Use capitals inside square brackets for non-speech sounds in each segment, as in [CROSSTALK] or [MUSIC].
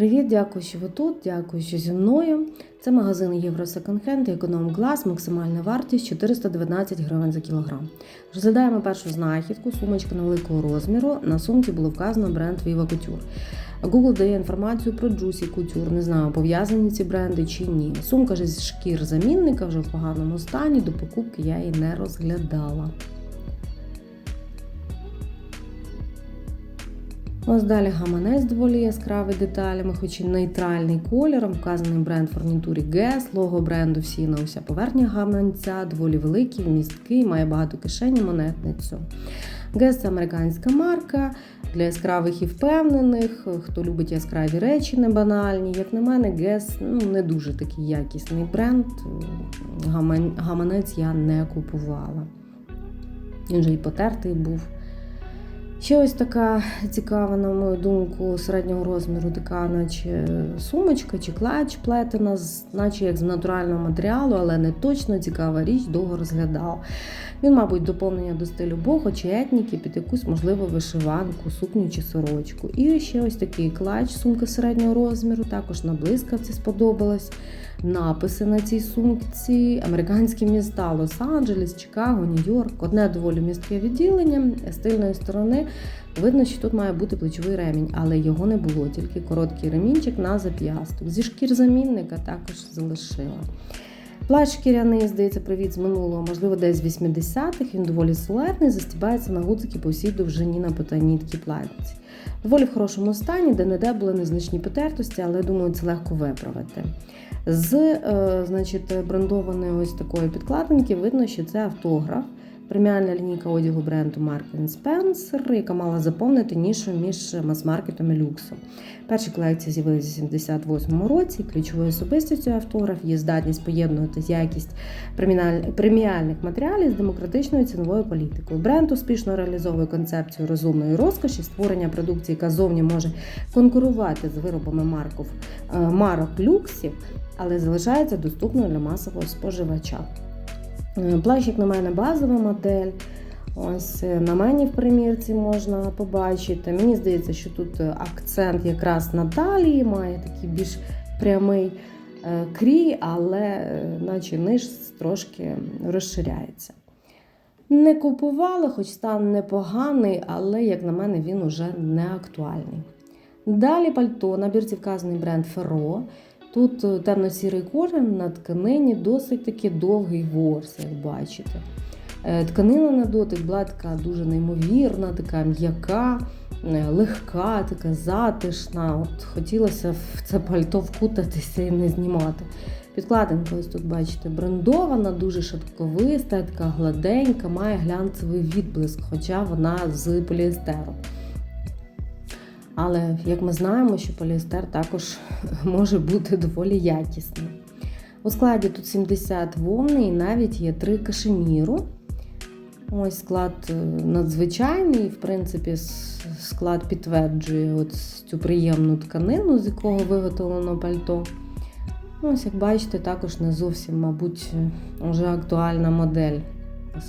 Привіт, дякую, що ви тут. Дякую, що зі мною. Це магазин Євро Економ Глас. Максимальна вартість 419 гривень за кілограм. Розглядаємо першу знахідку, сумочка невеликого розміру. На сумці було вказано бренд Viva Couture. Google дає інформацію про Juicy Couture. Не знаю, пов'язані ці бренди чи ні. Сумка ж зі шкір замінника вже в поганому стані. До покупки я її не розглядала. Ось далі гаманець доволі яскравий деталями, хоч і нейтральний кольором, вказаний бренд фурнітурі GES, лого бренду всі на уся поверхня гаманця, доволі великий, вмісткий, має багато кишень і монетницю. GES – це американська марка для яскравих і впевнених. Хто любить яскраві речі, не банальні. Як на мене, GES ну, не дуже такий якісний бренд. Гаманець я не купувала. Він же і потертий був. Ще ось така цікава, на мою думку, середнього розміру, така, наче сумочка чи клач плетена, наче як з натурального матеріалу, але не точно цікава річ, довго розглядала. Він, мабуть, доповнення до стилю бого чи етніки під якусь, можливо, вишиванку, сукню чи сорочку. І ще ось такий клач, сумка середнього розміру, також на блискавці сподобалась. Написи на цій сумці, американські міста Лос-Анджелес, Чикаго, Нью-Йорк. Одне доволі містке відділення. З тильної сторони видно, що тут має бути плечовий ремінь, але його не було, тільки короткий ремінчик на зап'ясток. Зі шкір замінника також залишила. Плащ шкіряний, здається, привіт з минулого, можливо, десь з 80-х. Він доволі силуетний, застібається на гудзики по всій довжині на потанітки платці. Доволі в хорошому стані, де не були незначні потертості, але думаю, це легко виправити. З е, значить, брендованої ось такої підкладинки видно, що це автограф. Преміальна лінійка одягу бренду Mark Spencer, яка мала заповнити нішу між мас-маркетом і люксом. Перші колекції з'явилися у 78 році. Ключовою особистістю автограф є здатність поєднувати якість преміальних матеріалів з демократичною ціновою політикою. Бренд успішно реалізовує концепцію розумної розкоші, створення продукції, яка зовні може конкурувати з виробами марков, е, марок люксів, але залишається доступною для масового споживача. Е, Плащ, як на мене, базова модель. Ось е, на мені в примірці можна побачити. Мені здається, що тут е, акцент якраз на талії має такий більш прямий е, крій, але е, наче ниж трошки розширяється. Не купувала, хоч стан непоганий, але, як на мене, він уже не актуальний. Далі пальто, на бірці вказаний бренд Ferro. Тут е, темно-сірий колір на тканині, досить таки довгий ворс, як бачите. Е, Тканина на дотик була така дуже неймовірна, така м'яка, е, легка, така затишна. От хотілося в це пальто вкутатися і не знімати. Підкладинка, ось тут бачите, брендована, дуже шатковиста, така гладенька, має глянцевий відблиск, хоча вона з поліестеру. Але як ми знаємо, що поліестер також [LAUGHS] може бути доволі якісним. У складі тут 70 вовни і навіть є 3 кашеміру. Ось склад е, надзвичайний, в принципі, склад підтверджує от цю приємну тканину, з якого виготовлено пальто. Ось, як бачите, також не зовсім, мабуть, вже актуальна модель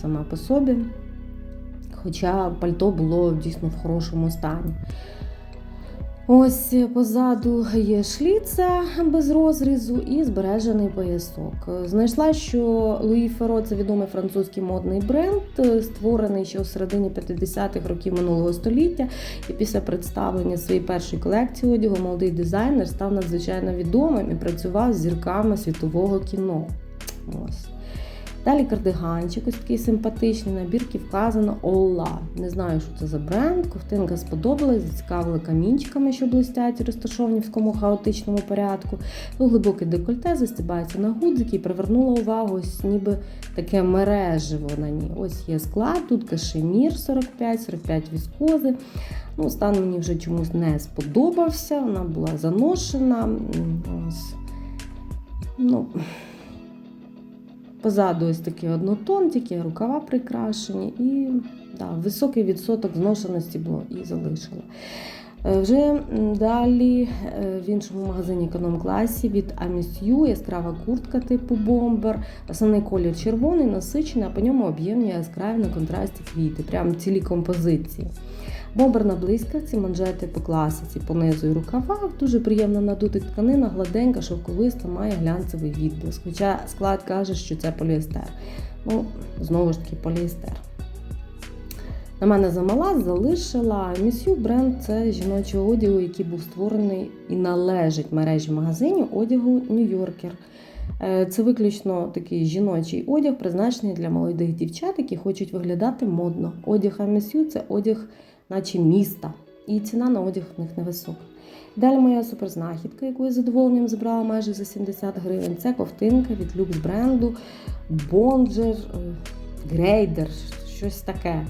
сама по собі. Хоча пальто було дійсно в хорошому стані. Ось позаду є шліця без розрізу і збережений поясок. Знайшла, що Луї Феро це відомий французький модний бренд, створений ще у середині 50-х років минулого століття. І після представлення своєї першої колекції одягу молодий дизайнер став надзвичайно відомим і працював з зірками світового кіно. Ось. Далі кардиганчик, ось такий симпатичний набірки вказано Ола. Не знаю, що це за бренд. Ковтинка сподобалась, зацікавила камінчиками, що блистять розташовані в такому хаотичному порядку. Тут глибоке декольте застібається на гудзики і привернула увагу ось ніби таке мереживо на ній. Ось є склад, тут кашемір 45, 45 віскози. Ну, стан мені вже чомусь не сподобався, вона була заношена. Ось. Ну, Позаду ось такий тільки рукава прикрашені, і да, високий відсоток зношеності було і залишила. Е, Вже далі е, в іншому магазині економ-класі від Amisu яскрава куртка типу бомбер. Основний колір червоний, насичений, а по ньому об'ємні яскраві на контрасті квіти, прям цілі композиції. Бомбер блискавці, манжети по класиці, по низу і рукавах. Дуже приємна на дотик тканина, гладенька, шовковиста, має глянцевий відблиск. Хоча склад каже, що це поліестер. Ну, знову ж таки, поліестер. На мене замала, залишила. Місю бренд це жіночий одягу, який був створений і належить мережі магазинів одягу Нью-Йоркер. Е, Це виключно такий жіночий одяг, призначений для молодих дівчат, які хочуть виглядати модно. Одяг Амісю це одяг, наче міста, і ціна на одяг в них невисока. Далі моя суперзнахідка, яку я задоволенням забрала майже за 70 гривень. Це ковтинка від люкс бренду Bonjour Грейдер, щось таке.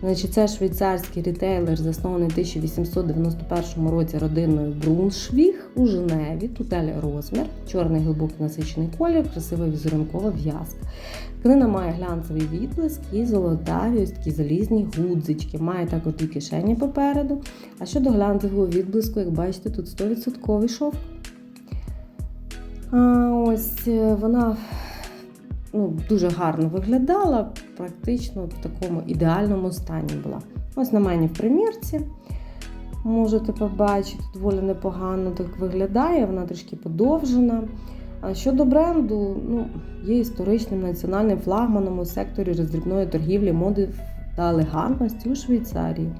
Значить, це швейцарський рітейлер, заснований у 1891 році родиною Бруншвіг у Женеві. Тут розмір, чорний глибокий насичений колір, красива візерункова в'язка. Тканина має глянцевий відблиск і золотаві ось залізні гудзички. Має також дві кишені попереду. А щодо глянцевого відблиску, як бачите, тут 100% шовк. А, ось е, вона ну, дуже гарно виглядала, практично в такому ідеальному стані була. Ось на мені в примірці. Можете побачити, доволі непогано так виглядає, вона трішки подовжена. Щодо бренду, ну, є історичним національним флагманом у секторі роздрібної торгівлі, моди та елегантності у Швейцарії.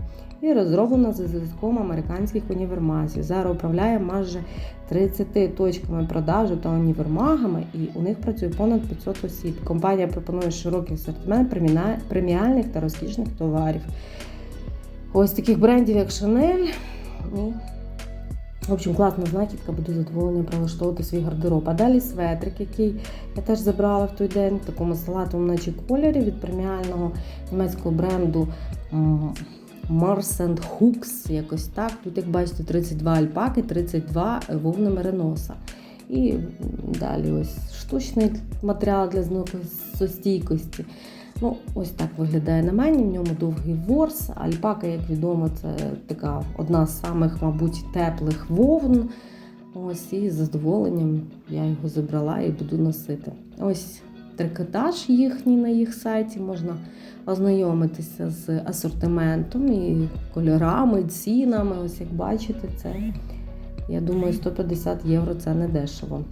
І розроблена за зв'язком американських універмазів. Зараз управляє майже 30 точками продажу та універмагами, і у них працює понад 500 осіб. Компанія пропонує широкий асортимент преміальних та розкішних товарів. Ось таких брендів, як Chanel. І, в общем, класна знахідка, буду задоволена прилаштовувати свій гардероб. А далі светрик, який я теж забрала в той день в такому салатовому наче кольорі від преміального німецького бренду. Mars and Hooks, якось так. Тут, як бачите, 32 альпаки, 32 вовни мериноса. І далі ось штучний матеріал для зносостійкості. Ну, ось так виглядає на мені. В ньому довгий ворс. Альпака, як відомо, це така одна з самих, мабуть, теплих вовн. Ось і з задоволенням я його забрала і буду носити. Ось трикотаж їхній на їх сайті можна ознайомитися з асортиментом і кольорами, цінами. Ось як бачите, це, я думаю, 150 євро це не дешево.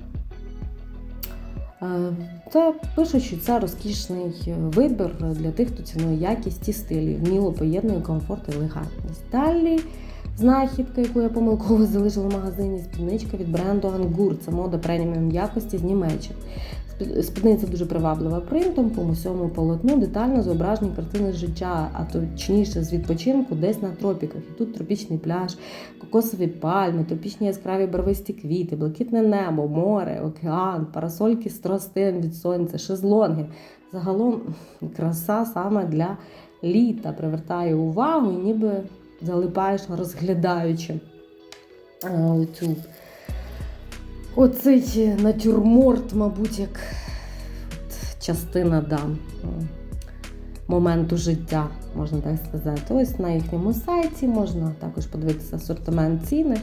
Та пишуть, що це розкішний вибір для тих, хто цінує якість і стилі, вміло поєднує комфорт і елегантність. Далі знахідка, яку я помилково залишила в магазині, спідничка від бренду Ангур. Це мода преміум якості з Німеччини. Спідниця дуже приваблива принтом, по усьому полотну, детально зображені картини життя, а точніше з відпочинку десь на тропіках. І тут тропічний пляж, кокосові пальми, тропічні яскраві барвисті квіти, блакитне небо, море, океан, парасольки з тростин від сонця, шезлонги. Загалом краса саме для літа привертає увагу, і ніби залипаєш, розглядаючи цю. Оцей натюрморт, мабуть, як частина да, моменту життя, можна так сказати. Ось на їхньому сайті можна також подивитися асортимент ціни.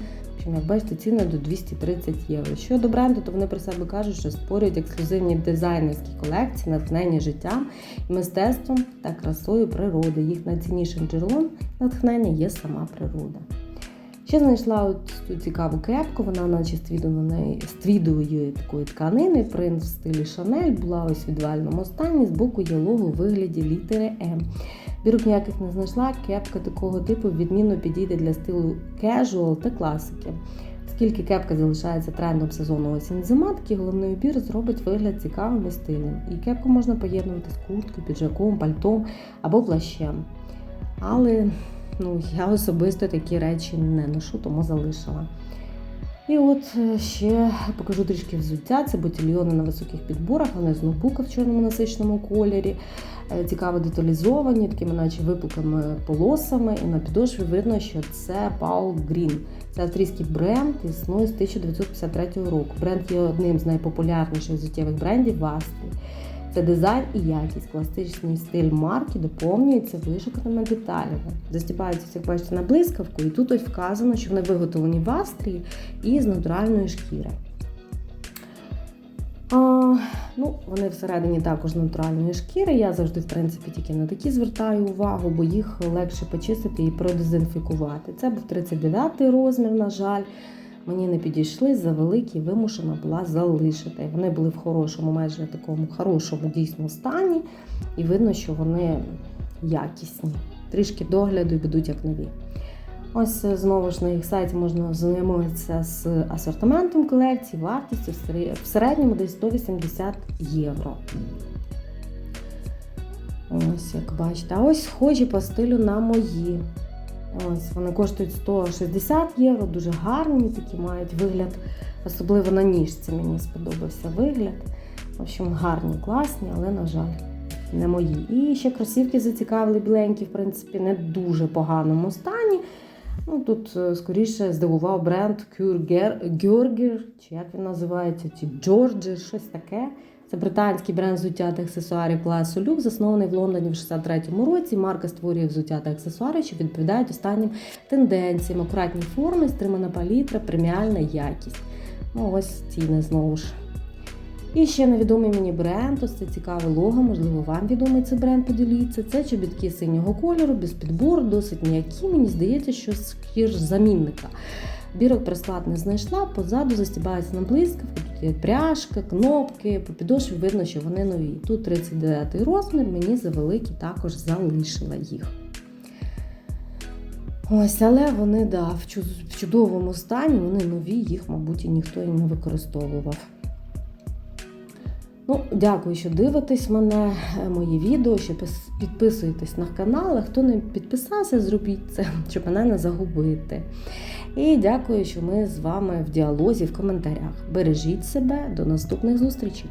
Як бачите, ціни до 230 євро. Щодо бренду, то вони про себе кажуть, що створюють ексклюзивні дизайнерські колекції, натхнені життям, мистецтвом та красою природи. Їх найціннішим джерелом натхнення є сама природа. Ще знайшла цю цікаву кепку, вона наче з твідової такої тканини, принт в стилі Шанель, була ось в ідеальному стані, з боку є лого у вигляді літери М. Бірок ніяких не знайшла, кепка такого типу відмінно підійде для стилу casual та класики. Оскільки кепка залишається трендом сезону осінь-зима, такий головний убір зробить вигляд цікавим і стильним. І кепку можна поєднувати з курткою, піджаком, пальтом або плащем. Але Ну, я особисто такі речі не ношу, тому залишила. І от е, ще покажу трішки взуття. Це ботильйони на високих підборах, вони з ноутбука в чорному насичному кольорі, е, цікаво деталізовані, такими наче випуклими полосами. І на підошві видно, що це Paul Green. Це австрійський бренд, існує з 1953 року. Бренд є одним з найпопулярніших взуттєвих брендів в Австрії. Це дизайн і якість, класичний стиль марки доповнюється вишуканими деталями. Застібаються, як бачите, на блискавку, і тут ось вказано, що вони виготовлені в Австрії і з натуральної шкіри. А, ну, вони всередині також натуральної шкіри. Я завжди, в принципі, тільки на такі звертаю увагу, бо їх легше почистити і продезінфікувати. Це був 39 розмір, на жаль. Мені не підійшли за великі, вимушена була залишити. Вони були в хорошому, майже такому хорошому дійсно стані, і видно, що вони якісні. Трішки догляду і будуть як нові. Ось е, знову ж на їх сайті можна ознайомитися з асортиментом колекції, вартістю в середньому десь 180 євро. Ось, як бачите, а ось схожі по стилю на мої. Ось вони коштують 160 євро, дуже гарні такі мають вигляд. Особливо на ніжці мені сподобався вигляд. В общем, гарні, класні, але, на жаль, не мої. І ще кросівки зацікавили біленькі, в принципі, не дуже поганому стані. Ну, тут е, скоріше здивував бренд Кюргер, чи як він називається, чи Джорджі, щось таке. Це британський бренд взуття та аксесуарів класу люк, заснований в Лондоні в 63-му році. Марка створює взуття та аксесуари, що відповідають останнім тенденціям, акуратні форми, стримана палітра, преміальна якість. Ну, ось ціни знову ж. І ще невідомий мені бренд, ось це цікаве лого, можливо, вам відомий цей бренд, поділіться. Це чобітки синього кольору, без підбору, досить м'які. Мені здається, що з замінника. Бірок присклад не знайшла, позаду застібається на блискавку, тут є пряжка, кнопки, по підошві видно, що вони нові. Тут 39 розмір, мені завеликі також залишила їх. Ось, але вони да, в чудовому стані, вони нові, їх, мабуть, і ніхто і не використовував. Ну, дякую, що дивитесь мене, е, мої відео, що підписуєтесь на канал. А Хто не підписався, зробіть це, [LAUGHS] щоб мене не загубити. І дякую, що ми з вами в діалозі в коментарях. Бережіть себе, до наступних зустрічей!